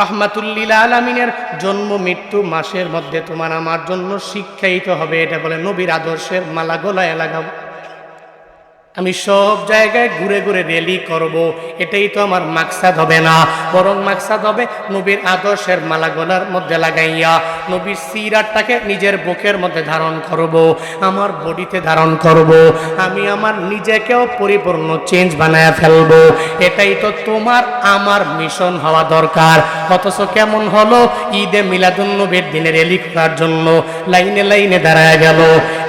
রহমাতুল্লিল আলমিনের জন্ম মৃত্যু মাসের মধ্যে তোমার আমার জন্য শিক্ষায়িত হবে, এটা বলে নবীর আদর্শের মালা গলায় লাগাবো আমি সব জায়গায় ঘুরে ঘুরে রেলি করব, এটাই তো আমার মাকসাদ হবে না। বরং মাকসাদ হবে নবীর আদর্শের মালা গলার মধ্যে লাগাইয়া নবীর সিরাটটাকে নিজের বুকের মধ্যে ধারণ করব, আমার বডিতে ধারণ করব, আমি আমার নিজেকেও পরিপূর্ণ চেঞ্জ বানায় ফেলব। এটাই তো তোমার, আমার মিশন হওয়া দরকার। অথচ কেমন হলো? ঈদে মিলাদুন নবীর দিনে রেলি করার জন্য লাইনে লাইনে দাঁড়ায় গেল।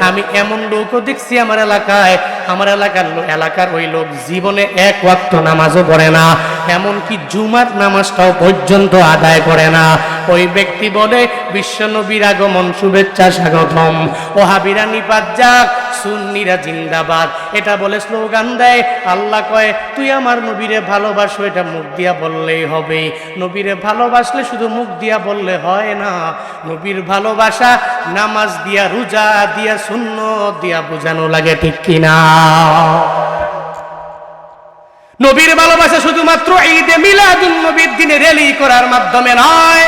আমি এমন লোকও দেখছি আমার এলাকায়। আমার এলাকার এলাকার ওই লোক জীবনে এক ওয়াক্ত নামাজও পড়ে না। এমনকি জুমার নামাজটাও পর্যন্ত আদায় করে না। ওই ব্যক্তি বলে বিশ্বনবীর আগমন, শুভেচ্ছা স্বাগতম। ও হাবিরা নিপাত যাক, সুন্নিরা জিন্দাবাদ। এটা বলে স্লোগান দেয়। আল্লাহ কয়, তুই আমার নবীরে ভালোবাসো, এটা মুখ দিয়া বললেই হবে নবীরে ভালোবাসলে শুধু মুখ দিয়া বললে হয় না। নবীর ভালোবাসা, নামাজ দিয়া রোজা দিয়া শূন্য দিয়া বোঝানো লাগে, ঠিক কিনা? নবীর ভালোবাসা শুধুমাত্র ঈদে মিলাদুন নবীর দিনে রেলি করার মাধ্যমে নয়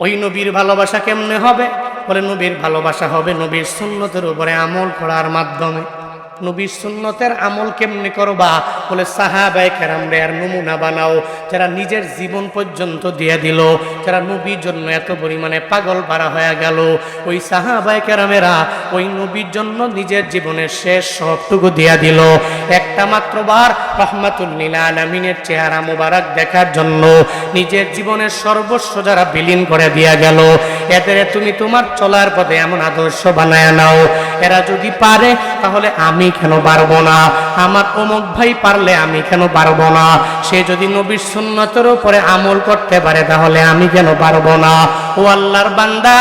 ওই নবীর ভালোবাসা কেমনে হবে? বলে, নবীর ভালোবাসা হবে নবীর সুন্নতের উপরে আমল করার মাধ্যমে। নবীর সুন্নতের আমল কেমনে করবা? বলে সাহাবাই কেরামরে, আর নমুনা বানাও। যারা নিজের জীবন পর্যন্ত দিয়ে দিল, যারা নবীর জন্য এত পরিমাণে পাগল পারা হয়ে গেল, ওই সাহাবাই কেরামেরা ওই নবীর জন্য নিজের জীবনের শেষ সবটুকু দিয়া দিল। একটা মাত্র বার রহমাতুল্লিল আলমিনের চেহারা মোবারক দেখার জন্য নিজের জীবনের সর্বস্ব যারা বিলীন করে দিয়া গেল, এদের তুমি তোমার চলার পথে এমন আদর্শ বানায় নাও। এরা যদি পারে তাহলে আমি কেন পারব না? আমার অমুক ভাই পারলে আমি কেন পারব না? সে যদি নবীর সুন্নতের উপরে আমল করতে পারে, তাহলে আমি কেন পারব না? ও আল্লাহর বান্দা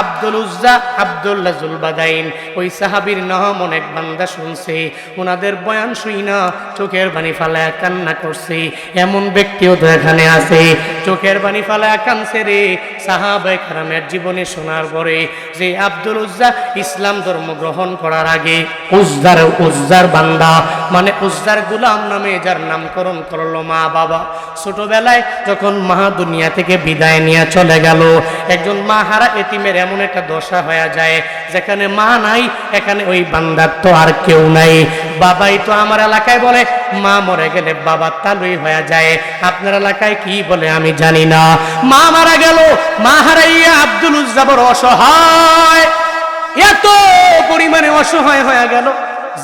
আব্দুল উজ্জা, আব্দুল্লাহ জুলবাদাইন। ওই সাহাবীর নাম অনেক বান্দা শুনছে। ওনাদের বয়ান শুই না, চোখের বাণী ফালায় কান্না করছে। এমন ব্যক্তিও তো এখানে আছে। চোখের বাণী ফালায় কানছে রে। সাহাবাই কারামের জীবনে শোনার পরে যে আব্দুল উজ্জা ইসলাম ধর্ম গ্রহণ করার আগে উজ্জার উজ্জার বান্দা মানে উজ্জার গুলাম নামে যার নামকরণ করল মা বাবা। ছোটবেলায় যখন মা দুনিয়া থেকে বিদায় নিয়ে চলে গেল, একজন মা হারা এতিমের এমন একটা দশা হয়ে যায়, যেখানে মা নাই, এখানে ওই বান্দার তো আর কেউ নাই। বাবাই তো আমার এলাকায় বলে, মা মরে গেলে বাবা তালুই হয়ে যায়। আপনার এলাকায় কি বলে আমি জানি না। মা মারা গেল, মা হারাইয়া আব্দুল উজ্জাবর অসহায়। এত পরিমাণে অসহায় হয়ে গেল।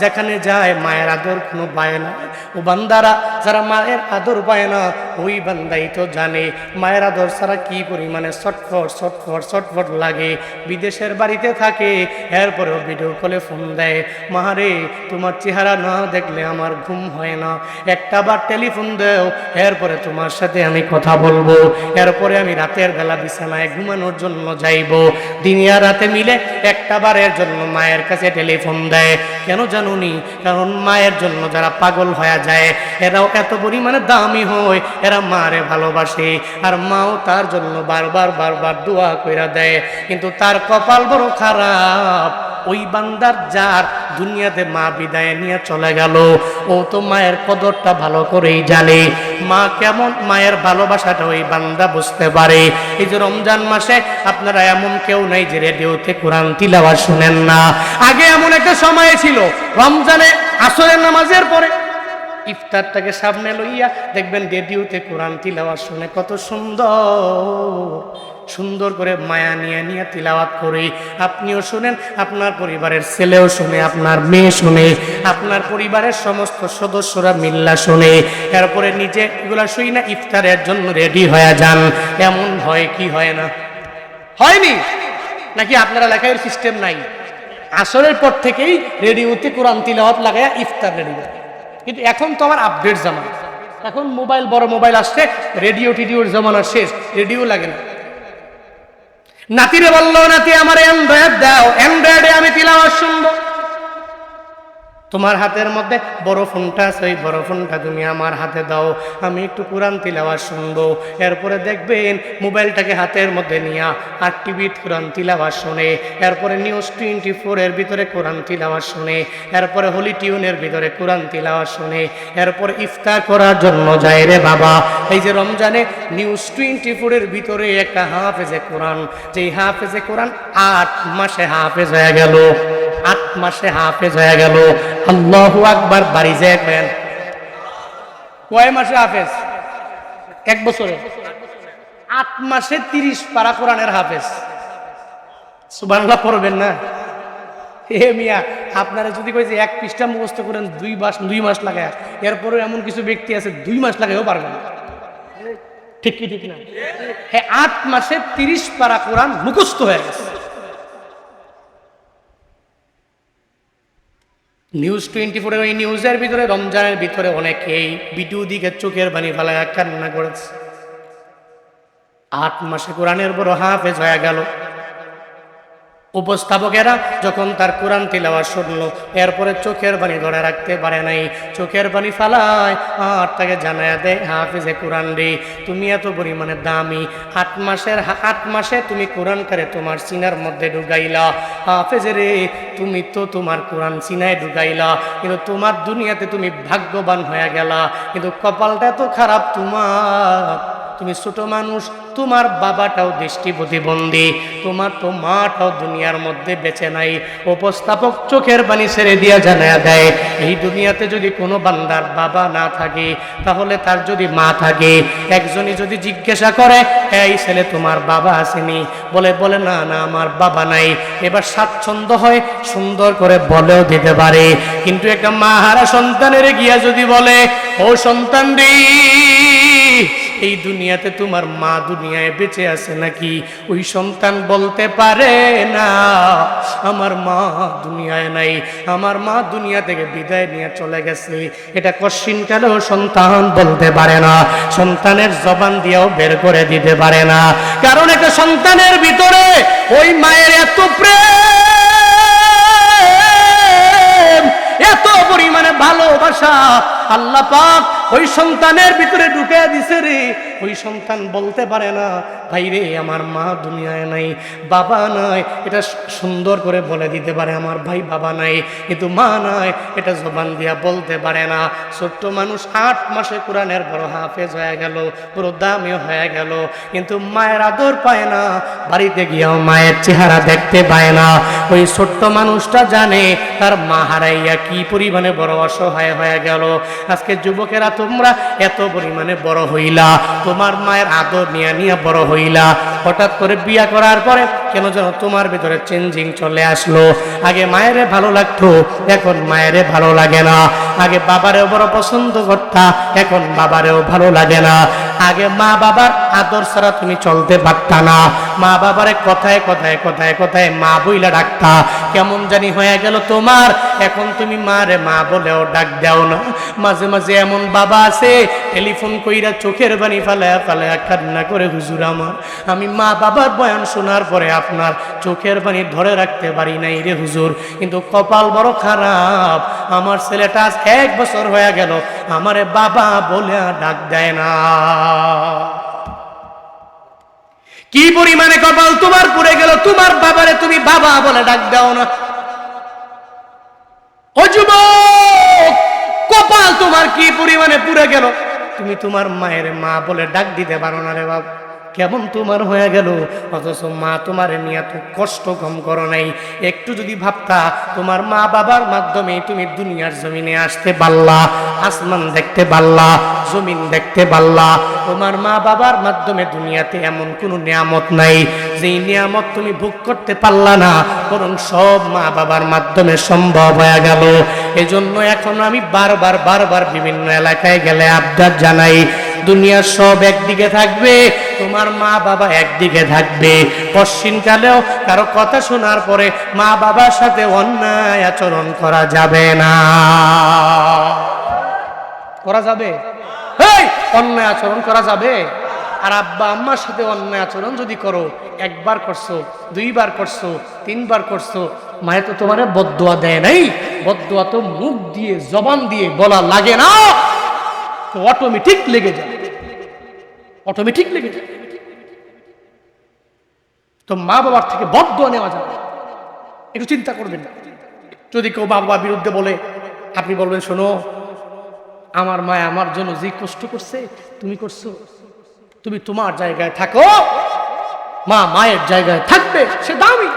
যেখানে যায় মায়ের আদর কোনো পায় না। ও বান্দারা যারা মায়ের আদর পায় না, ওই বান্দাই তো জানে মায়ের আদর ছাড়া কি পরিমাণে ছটফট ছটফট ছটফট লাগে। বিদেশের বাড়িতে থাকে, এরপরেও ভিডিও কলে ফোন দেয় মারে তোমার চেহারা না দেখলে আমার ঘুম হয় না। একটা বার টেলিফোন দেও, এরপরে তোমার সাথে আমি কথা বলব। এরপরে আমি রাতের বেলা বিছানায় ঘুমানোর জন্য যাইব। দিনিয়া রাতে মিলে একটা বারের জন্য মায়ের কাছে টেলিফোন দেয়। কেন জানুনি কারণ মায়ের জন্য যারা পাগল হয়ে যায়, এরাও এত পরিমাণে দামি হয়, এরা মারে ভালোবাসে। আর মাও তার জন্য বারবার বারবার দোয়া কইরা দেয়। কিন্তু তার কপাল বড় খারাপ। ওই বান্দার যার দুনিয়াতে মা বিদায় নিয়ে চলে গেল, ও তো মায়ের কদরটা ভালো করেই জানে। মা কেমন মায়ের ভালোবাসাটা ওই বান্দা বুঝতে পারে। এই যে রমজান মাসে আপনারা এমন কেউ নাই যে রেডিওতে কোরআন তিলাওয়া শুনেন না। আগে এমন একটা সময় ছিল, রমজানে আসরের নামাজের পরে ইফতারটাকে সামনে লইয়া দেখবেন রেডিওতে কোরআন তিলাওয়া শুনে কত সুন্দর। সুন্দর করে মায়া নিয়ে নিয়ে তিলাওয়াত করে। আপনিও শুনেন, আপনার পরিবারের ছেলেও শুনে, আপনার মেয়ে শুনে, আপনার পরিবারের সমস্ত সদস্যরা মিল্লা শুনে। এরপরে নিজে এগুলা শুই না, ইফতারের জন্য রেডি হয়ে যান। এমন হয় কি হয় না? হয়নি? নাকি আপনারা লেখার সিস্টেম নাই? আসরের পর থেকেই রেডিওতে কোরআন তিলাওয়াত লাগাইয়া ইফতার রেডি করে। কিন্তু এখন তো আমার আপডেট জামানা। এখন মোবাইল, বড় মোবাইল আসছে রেডিও টিডিওর জামানা শেষ, রেডিও লাগে না। নাতিরে বলল নাতি আমার অ্যান্ড্রয়েড দাও। অ্যান্ড্রয়েডে আমি তিলাওয়াত শুনব। তোমার হাতের মধ্যে বড় ফোনটা ওই বড় ফোনটা তুমি আমার হাতে দাও, আমি একটু কোরআন তিলাওয়া শুনব। এরপরে দেখবেন মোবাইলটাকে হাতের মধ্যে নিয়া আর টিভির কোরআন তিলাওয়া শোনে, এরপরে নিউজ টোয়েন্টি ফোরের ভিতরে কোরআন তিলাওয়া শোনে, এরপরে হোলি টিউনের ভিতরে কোরআন তিলাওয়া শোনে, এরপরে ইফতার করার জন্য যায় রে বাবা। এই যে রমজানে নিউজ টোয়েন্টি ফোরের ভিতরে একটা হাফেজে কোরআন, যেই হাফেজে কোরআন আট মাসে হাফেজ হয়ে গেল। আট মাসে হাফেজ হয়ে গেল। আল্লাহ আকবার, বাড়ি যায় কয় মাসে হাফেজ? এক বছরে। আট মাসে তিরিশ পারা কোরআনের হাফেজ। সুবাংলা পড়বেন না? হে মিয়া, আপনারা যদি কই যে এক পৃষ্ঠা মুখস্থ করেন, দুই মাস দুই মাস লাগায় এরপরেও এমন কিছু ব্যক্তি আছে, দুই মাস লাগাইও পারবেন ঠিক কি, ঠিক না? হ্যাঁ আট মাসে তিরিশ পারা কোরআন মুখস্থ হয়ে গেছে। নিউজ টোয়েন্টি ফোরের ওই নিউজের ভিতরে, রমজানের ভিতরে অনেকেই বিটু দিকে চোখের বাণী ফেলায় কান্না করেছে। আট মাসে কোরআনের বড় হাফেজ হয়ে গেল। উপস্থাপকেরা যখন তার কোরআন তিলাওয়া শুনলো, এরপরে চোখের বাণী ধরে রাখতে পারে নাই। চোখের বাণী ফালায় আর তাকে জানায় দেয়, হাফিজে কোরআন রে, তুমি এত পরিমাণে দামি। আট মাসের আট মাসে তুমি কোরআন করে তোমার সিনার মধ্যে ঢুকাইলা। হাফেজ রে, তুমি তো তোমার কোরআন সিনায় ঢুকাইলা। কিন্তু তোমার দুনিয়াতে তুমি ভাগ্যবান হয়ে গেলা। কিন্তু কপালটা তো খারাপ তোমার। তুমি ছোট মানুষ, তোমার বাবাটাও দৃষ্টি প্রতিবন্ধী তোমার তো মাটাও দুনিয়ার মধ্যে বেঁচে নাই। উপস্থাপক চোখের বাণী ছেড়ে দিয়া জানায় দেয়, এই দুনিয়াতে যদি কোনো বান্দার বাবা না থাকে, তাহলে তার যদি মা থাকে, একজনই যদি জিজ্ঞাসা করে, এই ছেলে তোমার বাবা আসেনি? বলে বলে, না না, আমার বাবা নাই। এবার স্বাচ্ছন্দ্য হয়, সুন্দর করে বলেও দিতে পারে। কিন্তু একটা মা হারা সন্তানের গিয়া যদি বলে, ও সন্তান রে এই দুনিয়াতে তোমার মা দুনিয়ায় বেঁচে আছে নাকি? ওই সন্তান বলতে পারে না, আমার মা দুনিয়ায় নাই, আমার মা দুনিয়া থেকে বিদায় নিয়ে চলে গেছে। এটা কশ্চিন কালেও সন্তান বলতে পারে না, সন্তানের জবান দিয়েও বের করে দিতে পারে না। কারণ একটা সন্তানের ভিতরে ওই মায়ের এত প্রেম, এত পরিমাণে ভালোবাসা, আল্লাহ পাক ওই সন্তানের ভিতরে ঢুকে দিছে রে। ওই সন্তান বলতে পারে না, ভাই রে, আমার মা দুনিয়ায় নাই, বাবা নাই। এটা সুন্দর করে বলে দিতে পারে, আমার ভাই বাবা নাই। কিন্তু মা নাই, এটা জবান দিয়া বলতে পারে না। ছোট্ট মানুষ আট মাসে কোরআনের বড় হাফেজ হয়ে গেল পুরো দামি হয়ে গেল। কিন্তু মায়ের আদর পায় না, বাড়িতে গিয়েও মায়ের চেহারা দেখতে পায় না। ওই ছোট্ট মানুষটা জানে তার মা হারাইয়া কি পরিমাণে বড় অসহায় হয়ে গেল। আজকে যুবকেরা, তোমরা এত পরিমাণে বড় হইলা, তোমার মায়ের আদর নিয়ে নিয়ে বড় হইলা। হঠাৎ করে বিয়া করার পরে কেন যেন তোমার ভিতরে চেঞ্জিং চলে আসলো। আগে মায়েরে ভালো লাগতো, এখন মায়েরে ভালো লাগে না। আগে বাবারেও বড় পছন্দ করতা, এখন বাবারেও ভালো লাগে না। আগে মা বাবার আদর ছাড়া তুমি চলতে পারতা না। মা বাবারে কথায় কথায় কথায় কথায় মা বইলা ডাকতা, কেমন জানি হয়ে গেল তোমার, এখন তুমি মা রে মা বলেও ডাক দাও না। মাঝে মাঝে এমন বাবা আছে, টেলিফোন কইরা চোখের বাণী ফালায়া ফালায়া কান্না করে, হুজুর আমার, আমি মা বাবার বয়ান শোনার পরে আপনার চোখের পানি ধরে রাখতে পারি নাই রে হুজুর। কিন্তু কপাল বড় খারাপ, আমার ছেলেটা এক বছর হয়ে গেল, আমারে বাবা বলে ডাক দেয় না। কি পরিমাণে কপাল তোমার পুড়ে গেল, তোমার বাবারে তুমি বাবা বলে ডাক দাও না। ও যুবক, কপাল তোমার কি পরিমাণে পুড়ে গেল, তুমি তোমার মায়ের মা বলে ডাক দিতে পারো না রে বাবা কেমন তোমার হয়ে গেল? অথচ মা তোমার নিয়ে এত কষ্ট কম করো নাই। একটু যদি ভাবতা, তোমার মা বাবার মাধ্যমে তুমি দুনিয়ার জমিনে আসতে পারলা, আসমান দেখতে পারলা, জমিন দেখতে পারলা, তোমার মা বাবার মাধ্যমে দুনিয়াতে এমন কোনো নিয়ামত নাই, যেই নিয়ামত তুমি ভোগ করতে পারলা না, বরং সব মা বাবার মাধ্যমে সম্ভব হয়ে গেল। এজন্য এখন আমি বারবার বারবার বিভিন্ন এলাকায় গেলে আবদার জানাই, দুনিয়ার সব একদিকে থাকবে তোমার মা বাবা একদিকে থাকবে। পশ্চিমকালেও কারও কথা শোনার পরে মা বাবার সাথে অন্যায় আচরণ করা যাবে না। করা যাবে? অন্যায় আচরণ করা যাবে? আর আব্বা আম্মার সাথে অন্যায় আচরণ যদি করো, একবার করছ, দুইবার করছ, তিনবার করছ, মায়ে তো তোমারে বদুয়া দেয় নাই। বদুয়া তো মুখ দিয়ে, জবান দিয়ে বলা লাগে না। অটোমেটিক লেগে যায়। অটোমেটিক লেগে যায়। তো মা বাবার থেকে বদুয়া নেওয়া যাবে একটু চিন্তা করবেন যদি কেউ মা বাবার বিরুদ্ধে বলে, আপনি বলবেন, শোনো, আমার মায় আমার জন্য যে কষ্ট করছে, তুমি করছ। তুমি তোমার জায়গায় থাকো। মা মায়ের জায়গায় থাকবে, সে দামি।